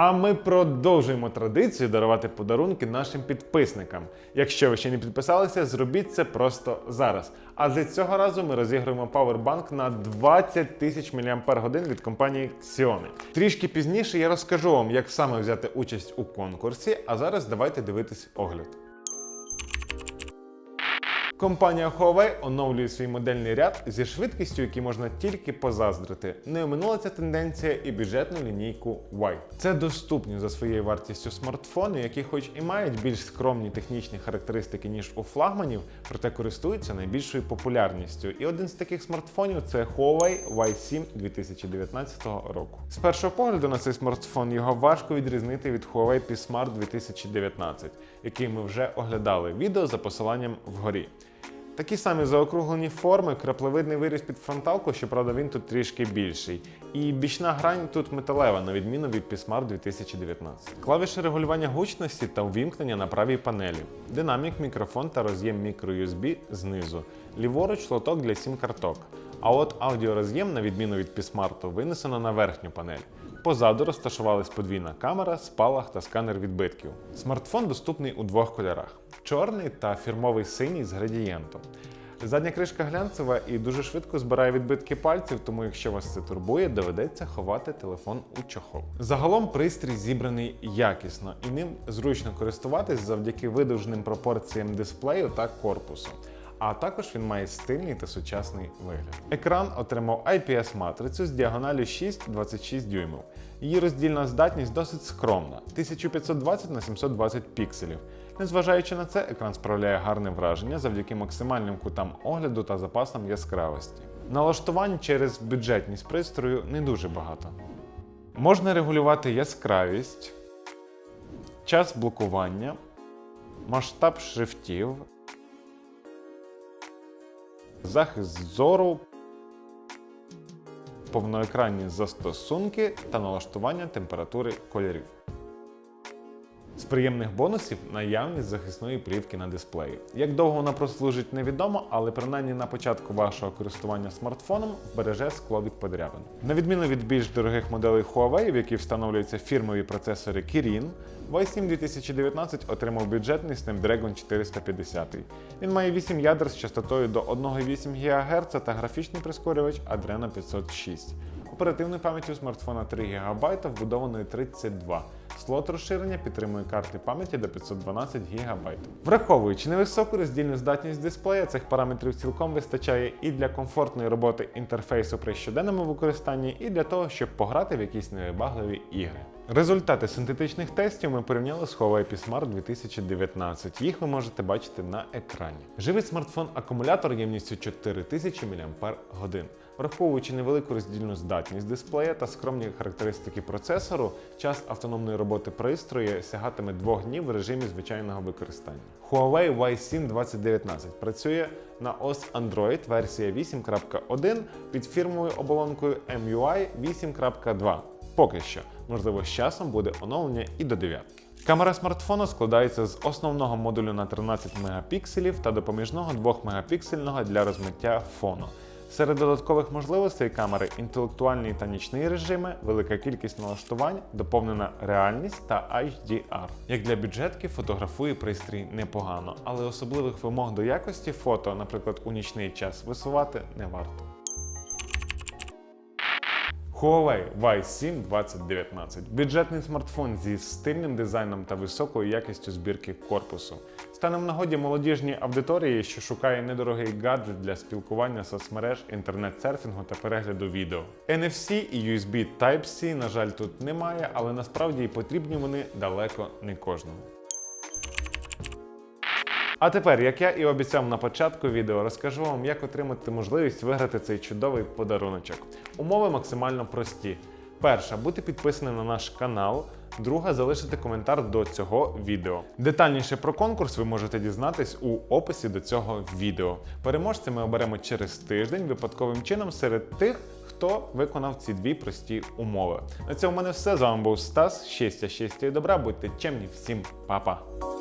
А ми продовжуємо традицію дарувати подарунки нашим підписникам. Якщо ви ще не підписалися, зробіть це просто зараз. А для цього разу ми розіграємо павербанк на 20 тисяч мАч від компанії Xiaomi. Трішки пізніше я розкажу вам, як саме взяти участь у конкурсі. А зараз давайте дивитись огляд. Компанія Huawei оновлює свій модельний ряд зі швидкістю, якій можна тільки позаздрити. Не оминула ця тенденція і бюджетну лінійку Y. Це доступні за своєю вартістю смартфони, які, хоч і мають більш скромні технічні характеристики ніж у флагманів, проте користуються найбільшою популярністю. І один з таких смартфонів це Huawei Y7 2019 року. З першого погляду на цей смартфон його важко відрізнити від Huawei P Smart 2019, який ми вже оглядали відео за посиланням вгорі. Такі самі заокруглені форми, краплевидний виріз під фронталку, щоправда, він тут трішки більший. І бічна грань тут металева, на відміну від PSMART 2019. Клавіші регулювання гучності та увімкнення на правій панелі. Динамік, мікрофон та роз'єм microUSB знизу. Ліворуч лоток для сім-карток. А от аудіороз'єм, на відміну від PSMART, винесено на верхню панель. Позаду розташувалась подвійна камера, спалах та сканер відбитків. Смартфон доступний у двох кольорах: чорний та фірмовий синій з градієнтом. Задня кришка глянцева і дуже швидко збирає відбитки пальців, тому якщо вас це турбує, доведеться ховати телефон у чохол. Загалом пристрій зібраний якісно і ним зручно користуватись завдяки видовженим пропорціям дисплею та корпусу. А також він має стильний та сучасний вигляд. Екран отримав IPS-матрицю з діагоналю 6-26 дюймів. Її роздільна здатність досить скромна 1520 на 720 пікселів. Незважаючи на це, екран справляє гарне враження завдяки максимальним кутам огляду та запасам яскравості. Налаштувань через бюджетність пристрою не дуже багато. Можна регулювати яскравість, час блокування, масштаб шрифтів, захист зору, повноекранні застосунки та налаштування температури кольорів. З приємних бонусів наявність захисної плівки на дисплеї. Як довго вона прослужить, невідомо, але принаймні на початку вашого користування смартфоном вбереже скло від подряпин. На відміну від більш дорогих моделей Huawei, в які встановлюються фірмові процесори Kirin, Y7 2019 отримав бюджетний Snapdragon 450. Він має 8 ядер з частотою до 1,8 ГГц та графічний прискорювач Adreno 506. Оперативної пам'яті у смартфона 3 ГБ, вбудованої 32. Слот розширення підтримує карти пам'яті до 512 ГБ. Враховуючи невисоку роздільну здатність дисплея, цих параметрів цілком вистачає і для комфортної роботи інтерфейсу при щоденному використанні, і для того, щоб пограти в якісь невибагливі ігри. Результати синтетичних тестів ми порівняли з Huawei P Smart 2019. Їх ви можете бачити на екрані. Живий смартфон акумулятор ємністю 4000 мАч. Враховуючи невелику роздільну здатність дисплея та скромні характеристики процесору, час автономної роботи пристрою сягатиме 2 днів в режимі звичайного використання. Huawei Y7 2019 працює на ОС Android версія 8.1 під фірмовою оболонкою MUI 8.2. Поки що, можливо, з часом буде оновлення і до дев'ятки. Камера смартфону складається з основного модулю на 13 мегапікселів та допоміжного 2 мегапіксельного для розмиття фону. Серед додаткових можливостей камери інтелектуальний та нічний режими, велика кількість налаштувань, доповнена реальність та HDR. Як для бюджетки фотографує пристрій непогано, але особливих вимог до якості фото, наприклад, у нічний час висувати не варто. Huawei Y7 2019 бюджетний смартфон зі стильним дизайном та високою якістю збірки корпусу. Стане в нагоді молодіжній аудиторії, що шукає недорогий гаджет для спілкування соцмереж, інтернет-серфінгу та перегляду відео. NFC і USB Type-C, на жаль, тут немає, але насправді потрібні вони далеко не кожному. А тепер, як я і обіцяв на початку відео, розкажу вам, як отримати можливість виграти цей чудовий подаруночок. Умови максимально прості. Перша бути підписаним на наш канал. Друга залишити коментар до цього відео. Детальніше про конкурс ви можете дізнатись у описі до цього відео. Переможця ми оберемо через тиждень випадковим чином серед тих, хто виконав ці дві прості умови. На цьому в мене все. З вами був Стас. Щастя, щастя і добра. Будьте чемні, всім па-па!